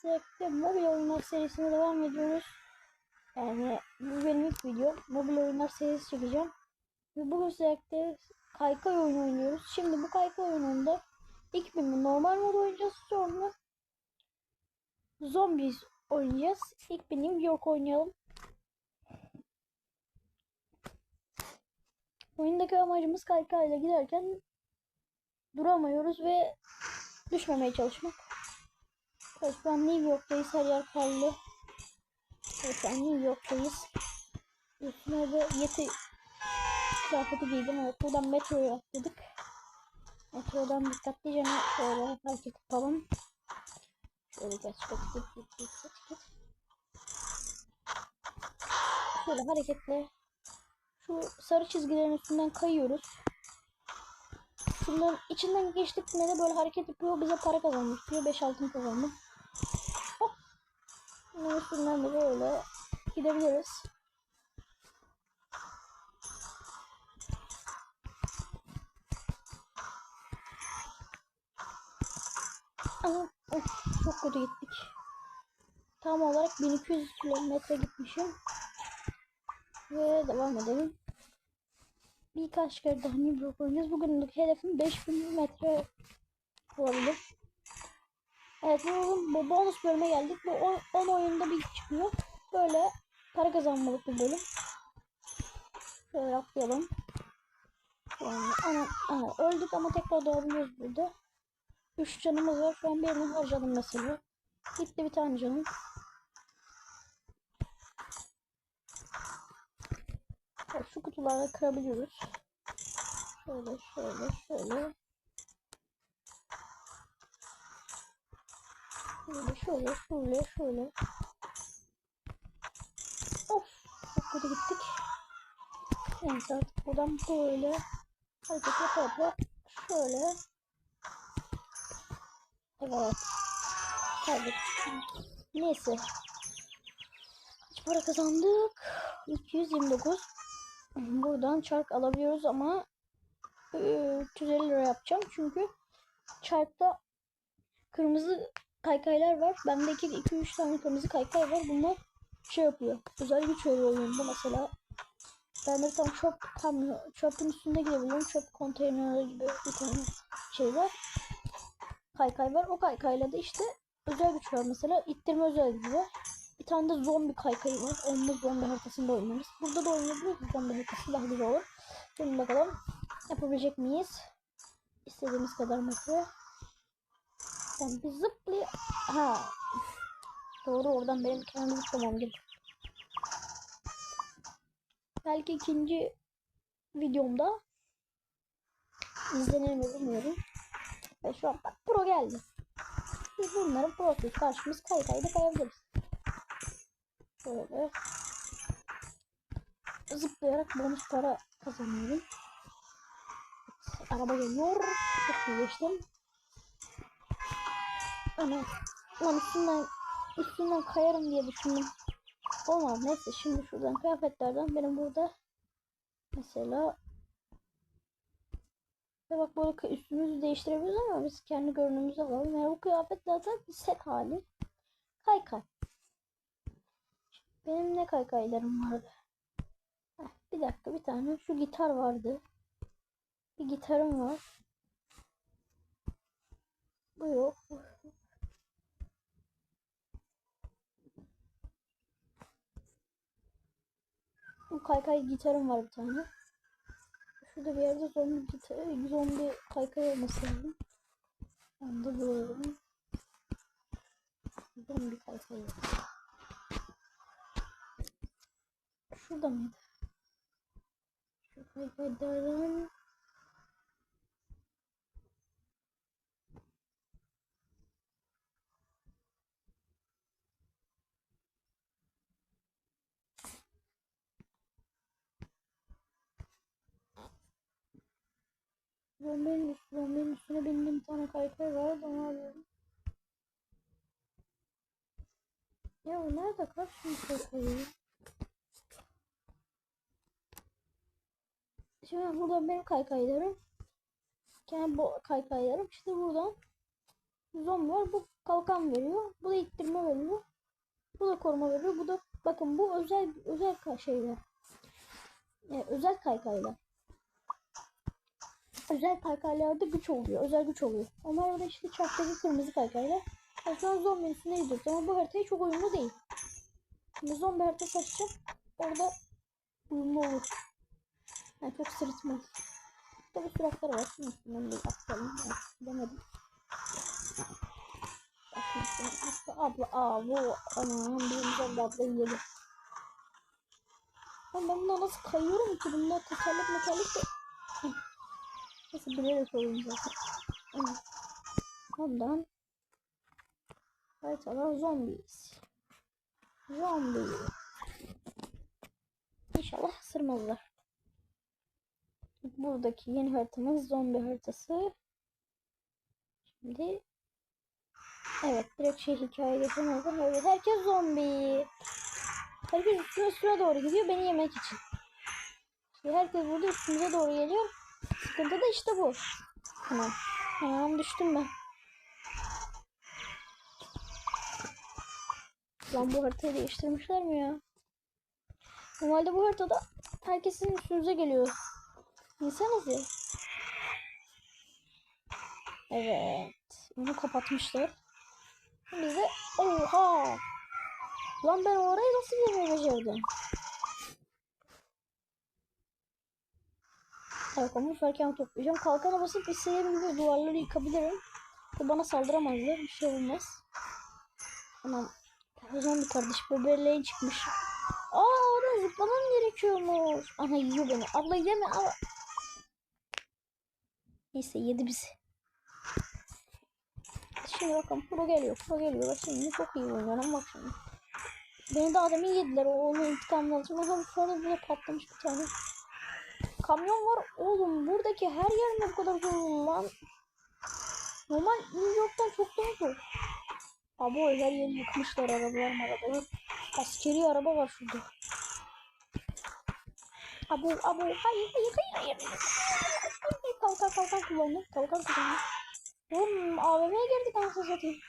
sürekli mobil oyunlar serisine devam ediyoruz. Yani bu benim ilk video. Mobil oyunlar serisi çekeceğim. Ve bugün sürekli kaykay oyunu oynuyoruz. Şimdi bu kaykay oyununda ilk bölümü normal mod oynayacağız. Sonra zombies oynayacağız. İlk bir New York oynayalım. Oyundaki amacımız kaykayla giderken duramıyoruz ve düşmemeye çalışmak. Evet şu an New York'tayız. Her yer karlı. Evet an New York'tayız. Üstüne de yeti kıyafeti giydim. Evet buradan metroya atladık. Metrodan dikkatlice şöyle hareket yapalım. Şöyle geç geç geç geç geç geç geç. Şöyle hareketle şu sarı çizgilerin üstünden kayıyoruz. Şunların içinden geçtik ne de böyle hareket yapıyor. Bize para kazandırıyor. 5 altın kazandım. Hop. Bunun üstünden de böyle gidebiliriz. Ama çok kötü gittik. Tam olarak 1200 kilometre gitmişim. Ve devam edelim. Birkaç kere daha New York oynayacağız. Bugünlük hedefim 5000 metre olabilir. Evet bu, bu bonus bölüme geldik. Bu 10 oyunda bir çıkıyor. Böyle para kazanmalık bir bölüm. Şöyle atlayalım. Yani, ana, ana, öldük ama tekrar doğabiliyoruz burada. 3 canımız var. An birini harcadım mesela. Gitti bir tane canım. Evet, şu kutuları kırabiliyoruz. Şöyle şöyle şöyle. Şöyle şöyle şöyle şöyle. Of çok gittik. Neyse artık buradan böyle hareket yapa şöyle. Evet. Hadi. Neyse. Kaç para kazandık? 229. Buradan çark alabiliyoruz ama e, 350 lira yapacağım. Çünkü çarkta kırmızı kaykaylar var. Bende 2-3 tane kırmızı kaykay var. Bunlar şey yapıyor. Özel güç veriyor oyunda mesela. Bende bir tane çöp kamyon, çöpün üstünde gidebiliyorum. Çöp konteyneri gibi bir tane şey var. Kaykay var. O kaykayla da işte özel güç var mesela. ittirme özel gücü var. Bir tane de zombi kaykayı var. Onunla zombi haritasında oynarız. Burada da oynayabiliriz. Zombi haritası daha güzel olur. Şimdi bakalım yapabilecek miyiz? İstediğimiz kadar metre. Ben bir zıplay... Ha. Doğru oradan benim kendi zıplamam gerek. Belki ikinci videomda izlenir mi bilmiyorum. Ve şu an bak pro geldi. Biz bunların prosu karşımız kaykayda kayabiliriz. Böyle zıplayarak bonus para kazanıyorum. Evet, araba geliyor. Çok iyi. Ana. Lan üstünden, üstünden kayarım diye düşündüm. Olmaz. Neyse şimdi şuradan kıyafetlerden benim burada mesela ve bak böyle üstümüzü değiştirebiliyoruz ama biz kendi görünümümüzü alalım. Yani bu kıyafet zaten bir set hali. Kaykay. Benim ne kaykaylarım vardı? Heh, bir dakika bir tane. Şu gitar vardı. Bir gitarım var. Bu yok. Bu kaykay gitarım var bir tane. Şurada bir yerde zombi gitar, zombi kaykay olması lazım. Ben de buluyorum. Zombi kaykay. Şurada mıydı? Şu kaykaylardan Zombinin, üst, zombinin üstüne bindiğim bir tane kaykay var. Onu alıyorum. Ya bu nerede karşım kaykayı? Şimdi burada benim kaykaylarım. Kendi bu kaykaylarım. İşte buradan zombi var. Bu kalkan veriyor. Bu da ittirme koruma veriyor. Bu da bakın bu özel özel şeyler. Yani özel kaykaylar. Özel kaykaylarda güç oluyor. Özel güç oluyor. Onlar da işte çarptaki kırmızı şu an zombi üstüne gidiyoruz ama bu haritaya çok uyumlu değil. Şimdi zombi haritası açacağım. Orada uyumlu olur. Yani çok sırıtmaz. Burada bir süratler var. Şunun üstünden bir atlayalım. Evet, Demedim. Şimdi atla abla. Aa bu anam bizim zombi abla yiyelim. Ben, buna nasıl kayıyorum ki? Bunda tekerlek mekerlek de... Nasıl bilerek oyun zaten. Ondan haritalar zombiyiz. Zombi. İnşallah ısırmazlar. Buradaki yeni haritamız zombi haritası. Şimdi Evet direkt şey hikaye geçemezdim. Evet herkes zombi. Herkes üstüne doğru gidiyor beni yemek için. Şimdi herkes burada üstümüze doğru geliyor. Sıkıntı da işte bu. Tamam. Tamam düştüm ben. Lan bu haritayı değiştirmişler mi ya? Normalde bu haritada herkesin üstünüze geliyor. İnsanız Evet. Bunu kapatmışlar. Biz de oha. Lan ben orayı nasıl girmeyi becerdim? Ama farken toplayacağım. Kalkana basıp istediğim gibi duvarları yıkabilirim. Ve bana saldıramazlar. Bir şey olmaz. Anam. Zombi kardeş bebeğe çıkmış. Aa orada zıplamam gerekiyormuş. Ana yiyor beni. Abla yeme ama. Neyse yedi bizi. Şimdi bakın pro geliyor. Pro geliyor. Bak şimdi çok iyi oynuyorum. Bak şimdi. Beni daha demin yediler. Onun intikamını alacağım. Sonra burada patlamış bir tane. Kamyon var. Oğlum buradaki her yer ne bu kadar zor lan? Normal New York'tan çok daha zor. Abi o her yeri yıkmışlar arabalar arabalar. Askeri araba var şurada. Abu abu hayır hayır hayır hayır. Kalkan kalkan kullandım. Kalkan kullandım. Oğlum AVM'ye girdik anasını satayım.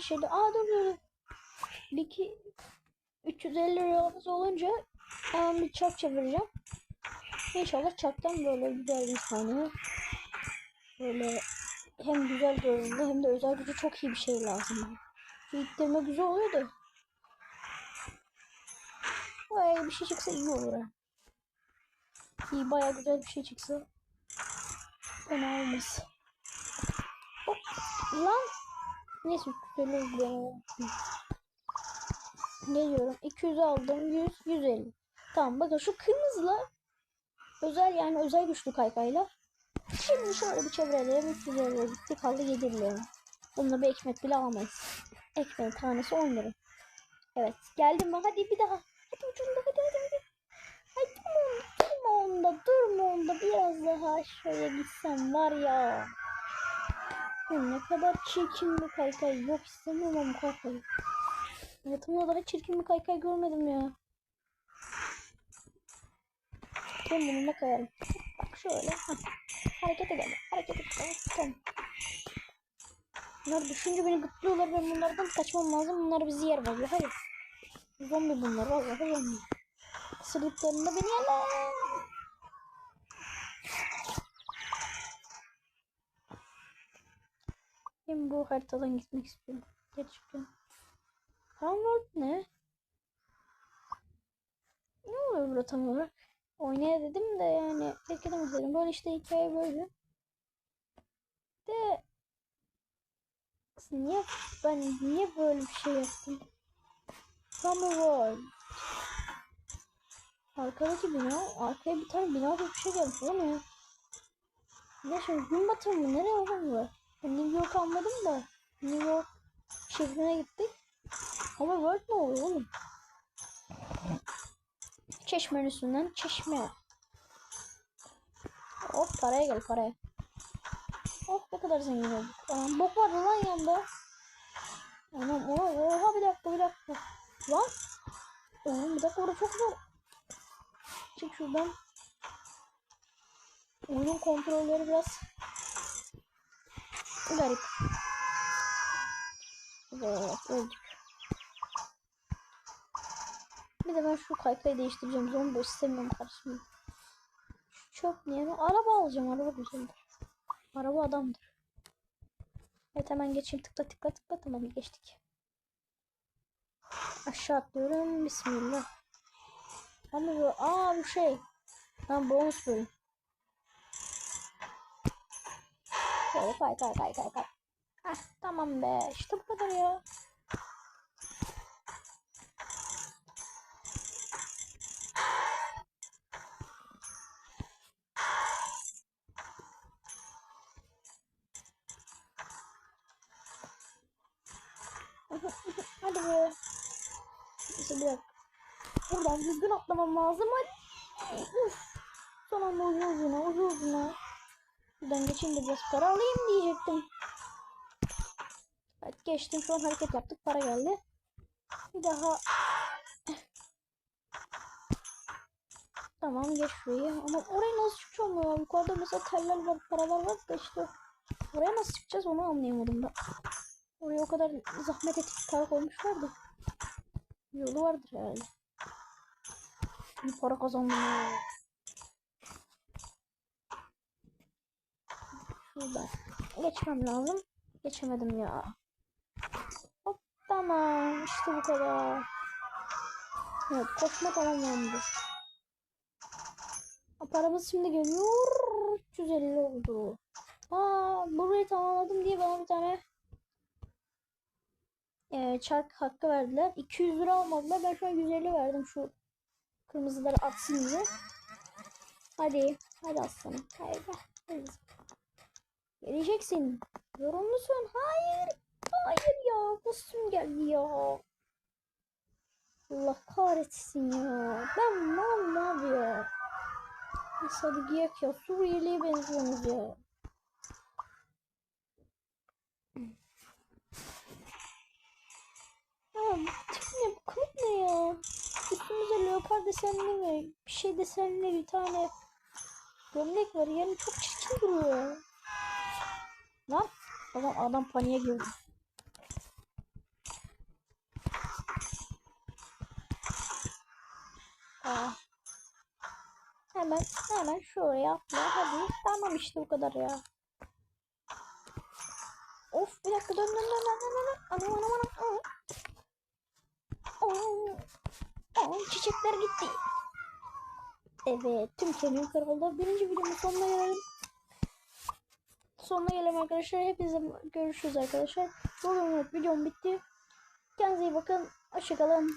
Çıkmayanı şeyde. Aa dur dur. dur. Bir iki 350 liramız olunca hemen bir çark çevireceğim. İnşallah çarktan böyle güzel bir tane böyle hem güzel görünümlü hem de özel gücü çok iyi bir şey lazım. İttirme güzel oluyor da. Vay bir şey çıksa iyi olur. İyi baya güzel bir şey çıksa. Fena olmaz. Hop. Lan. Neyse oluyor. Ne diyorum? 200 aldım. 100, 150. Tamam bakın şu kırmızılar özel yani özel güçlü kaykaylar. Şimdi şöyle bir çevirelim. 350 gitti kaldı 7 lira. Bununla bir ekmek bile alamayız. Ekmeğin tanesi 10 lira. Evet geldim ben hadi bir daha. Hadi ucunda hadi hadi hadi. Hadi durma onda durma onda biraz daha şöyle gitsem var ya. Ne kadar çirkin bir kaykay. Yok istemiyorum kaykayı. Hayatımda daha çirkin bir kaykay görmedim ya. Ben bununla kayarım. Bak şöyle. Heh. Harekete gel. Harekete gel. Tamam. Bunlar düşünce beni gıtlıyorlar. Ben bunlardan kaçmam lazım. Bunlar bizi yer vallahi. Hayır. Zombi bunlar. Vallahi zombi. Isırdıklarında beni yerler. Ben bu haritadan gitmek istiyorum. Gerçekten. Download ne? Ne oluyor burada tam olarak? Oynaya dedim de yani beklemedim. Böyle işte hikaye böyle. De niye ben niye böyle bir şey yaptım? Summer World. Arkadaki bina, arkaya bir tane bina gibi bir şey gelmiş değil mi? Ne şimdi gün batımı mı? Nereye oğlum bu? New York almadım da New York şehrine gittik. Ama World ne oluyor oğlum? Çeşmenin üstünden çeşme. Oh paraya gel paraya. Oh ne kadar zengin olduk. Anam bok vardı lan yanında. Anam oha, oha bir de Lan. Oğlum bir dakika orada çok zor. Çık şuradan. Oyunun kontrolleri biraz garip. Evet öldük. Bir de ben şu kaykayı değiştireceğim. Zombi istemiyorum karşımda. Şu çöp niye? Araba alacağım. Araba güzeldir. Araba adamdır. Evet hemen geçeyim. Tıkla tıkla tıkla. Tamam geçtik. Aşağı atlıyorum. Bismillah. Ama bu, aa bu şey. Lan bonus bölüm. Şöyle kay kay kay kay kay. Heh, tamam be. İşte bu kadar ya. Hadi be. Neyse bir dakika. Buradan düzgün atlamam lazım. Hadi. Uf. Son anda ucu ucuna ucu ucuna. Buradan geçeyim de biraz para alayım diyecektim. Evet geçtim. An hareket yaptık. Para geldi. Bir daha. Tamam geç şurayı. Ama oraya nasıl çıkacağım ya? Yukarıda mesela teller var, paralar var da işte. Oraya nasıl çıkacağız onu anlayamadım da. Oraya o kadar zahmet ettik para koymuşlar da. Yolu vardır herhalde. Bir para kazandım ya. Şuradan geçmem lazım. Geçemedim ya. Hop tamam işte bu kadar. Evet koşma tamamlandı. Paramız şimdi geliyor. 350 oldu. Aa burayı tamamladım diye bana bir tane e, çark hakkı verdiler. 200 lira almadılar. Ben şu an 150 verdim şu kırmızıları atsın diye. Hadi. Hadi aslanım. Hayır. Hadi. Geleceksin. Yorumlusun. Hayır. Hayır ya. Kostüm geldi ya. Allah kahretsin ya. Ben mal abi ya. Hadi giyek ya. Suriyeli'ye benziyorsunuz ya. Tip ne? Kılık ne ya? Üstümüzde leopar desenli mi? Bir şey desenli bir tane gömlek var. Yani çok çirkin duruyor. Lan adam, adam paniğe girdi. Aa. Hemen hemen şuraya atla hadi. Tamam işte bu kadar ya. Of bir dakika dön dön dön dön dön dön. Anam anam anam. Aa, aa, çiçekler gitti. Evet tüm kemiğim kırıldı. Birinci videomun sonuna gelelim. Sonuna gelelim arkadaşlar. Hepinize görüşürüz arkadaşlar. Bugün videom bitti. Kendinize iyi bakın. Hoşçakalın.